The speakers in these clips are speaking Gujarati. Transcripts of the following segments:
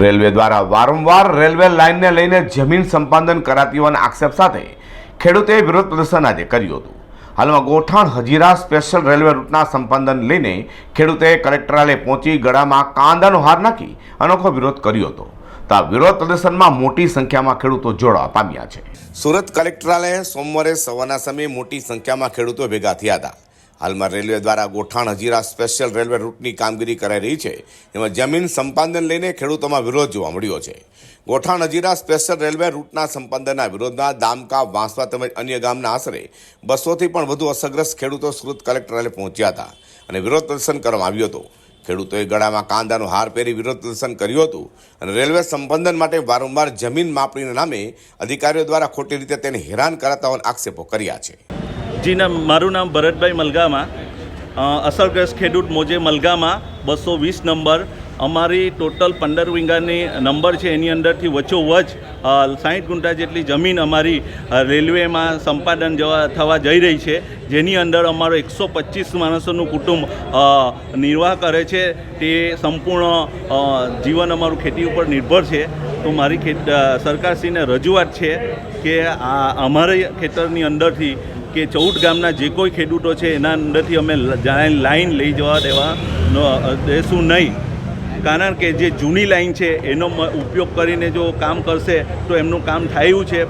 રેલવે દ્વારા વારંવાર રેલવે લાઇનને લઈને જમીન સંપાદન કરાતી હોવાના આક્ષેપ સાથે ખેડૂતોએ વિરોધ પ્રદર્શન આજે કર્યું હતું. હાલમાં ગોઠાણ હજીરા સ્પેશિયલ રેલવે રૂટના સંપાદન લઈને ખેડૂતોએ કલેક્ટરાલય પહોંચી ગળામાં કાંદાનો હાર નાખી અનોખો વિરોધ કર્યો હતો. તો વિરોધ પ્રદર્શનમાં મોટી સંખ્યામાં ખેડૂતો જોડાવા પામ્યા છે. સુરત કલેક્ટરાલયે સોમવારે સવારના સમયે મોટી સંખ્યામાં ખેડૂતો ભેગા થયા હતા. હાલમાં રેલવે દ્વારા ગોઠાણ હજીરા સ્પેશિયલ રેલવે રૂટની કામગીરી કરાઈ રહી છે. એમાં જમીન સંપાદન લઈને ખેડૂતોમાં વિરોધ જોવા મળ્યો છે. ગોઠાણ હજીરા સ્પેશિયલ રેલવે રૂટના સંપાદનના વિરોધમાં દામકા, વાંસવા તેમજ અન્ય ગામના આશરે બસોથી પણ વધુ અસરગ્રસ્ત ખેડૂતો સુરત કલેક્ટરાલય પહોંચ્યા હતા અને વિરોધ પ્રદર્શન કરવામાં આવ્યું હતું. ખેડૂતોએ ગળામાં કાંદાનો હાર પહેરી વિરોધ પ્રદર્શન કર્યું હતું અને રેલવે સંબંધન માટે વારંવાર જમીન માપણીના નામે અધિકારીઓ દ્વારા ખોટી રીતે તેને હેરાન કરાતા આક્ષેપો કર્યા છે. જી ના મારું નામ ભરતભાઈ મલગામાં અસરગ્રસ્ત ખેડૂત મોજે મલગામાં, બસો વીસ નંબર. અમારી ટોટલ પંદર વીંગાની નંબર છે, એની અંદરથી વચ્ચોવચ સાહીઠ ગુંટા જેટલી જમીન અમારી રેલવેમાં સંપાદન જવા થવા જઈ રહી છે, જેની અંદર અમારો એકસો પચીસ માણસોનું કુટુંબ નિર્વાહ કરે છે. તે સંપૂર્ણ જીવન અમારું ખેતી ઉપર નિર્ભર છે. તો મારી ખેત સરકારશ્રીને રજૂઆત છે કે આ અમારી ખેતરની અંદરથી કે ચૌદ ગામના જે કોઈ ખેડૂતો છે, એના અંદરથી અમે લાઈન લઈ જવા દેવા દેશું નહીં. કારણ કે જે જૂની લાઈન છે, એનો ઉપયોગ કરીને જો કામ કરશે, તો એમનું કામ થયું છે.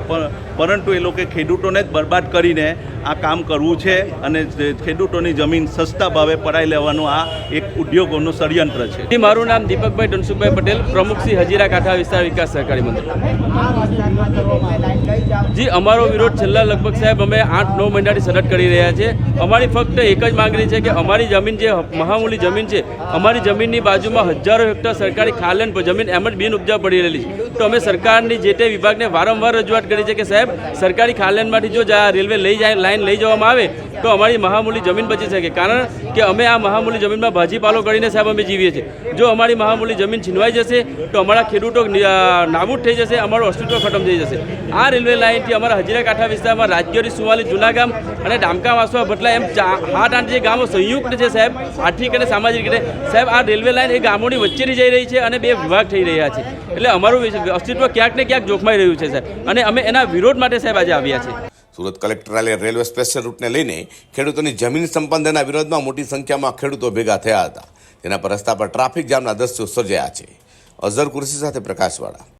પરંતુ એ લોકો ખેડૂતોને જ બરબાદ કરીને આ કામ કરવું છે અને ખેડૂતોની જમીન સસ્તા ભાવે પડાઈ લેવાનું આ એક ઉદ્યોગોનું ષડયંત્ર છે. મારું નામ દીપકભાઈ ધનસુખભાઈ પટેલ, પ્રમુખ શ્રી હજીરા કાંઠા વિસ્તાર વિકાસ સહકારી મંડળ જી, અમારો વિરોધ છેલ્લા લગભગ સાહેબ અમે આઠ, નવ મહિનાથી સતત કરી રહ્યા છે. અમારી ફક્ત એક જ માંગણી છે કે અમારી જમીન જે મહામૂલી જમીન છે, અમારી જમીનની બાજુમાં હજારો હેક્ટર સરકારી ખાલન પર જમીન એમ જ બિન ઉપજાવ પડી રહેલી છે. તો અમે સરકારની જે તે વિભાગને વારંવાર રજૂઆત કરી છે કે સાહેબ, સરકારી ખાલેનમાંથી જો રેલવે લઈ જાય, લાઈન લઈ જવામાં આવે, તો અમારી મહામૂલી જમીન બચી શકે. કારણ કે અમે આ મહામૂલી જમીનમાં ભાજીપાલો કરીને સાહેબ અમે જીવીએ છીએ. જો અમારી મહામૂલી જમીન છીનવાઈ જશે, તો અમારા ખેડૂતો નાબૂદ થઈ જશે, અમારું અસ્તિત્વ ખતમ થઈ જશે. આ રેલવે લાઇનથી અમારા હજીરા કાંઠા વિસ્તારમાં રાજગીરી સુવાલી જૂના ગામ અને ડામકા વાસવા ભટલા એમ ચા- આઠ જે ગામો સંયુક્ત છે સાહેબ, આર્થિક અને સામાજિક રીતે. સાહેબ, આ રેલવે લાઇન એ ગામોની વચ્ચેની જઈ રહી છે અને બે વિભાગ થઈ રહ્યા છે. એટલે અમારું અસ્તિત્વ ક્યાંક ને ક્યાંક જોખમાઈ રહ્યું છે સાહેબ અને અમે એના વિરોધ માટે, સાહેબ, આજે આવ્યા છે સુરત કલેક્ટરાલય રેલવે સ્પેશિયલ રૂટને લઈને ખેડૂતોની જમીન સંપાદનના વિરોધમાં મોટી સંખ્યામાં ખેડૂતો ભેગા થયા હતા. તેના પર રસ્તા પર ટ્રાફિક જામના દ્રશ્યો સર્જાયા છે. અઝર કુરશી સાથે પ્રકાશવાળા.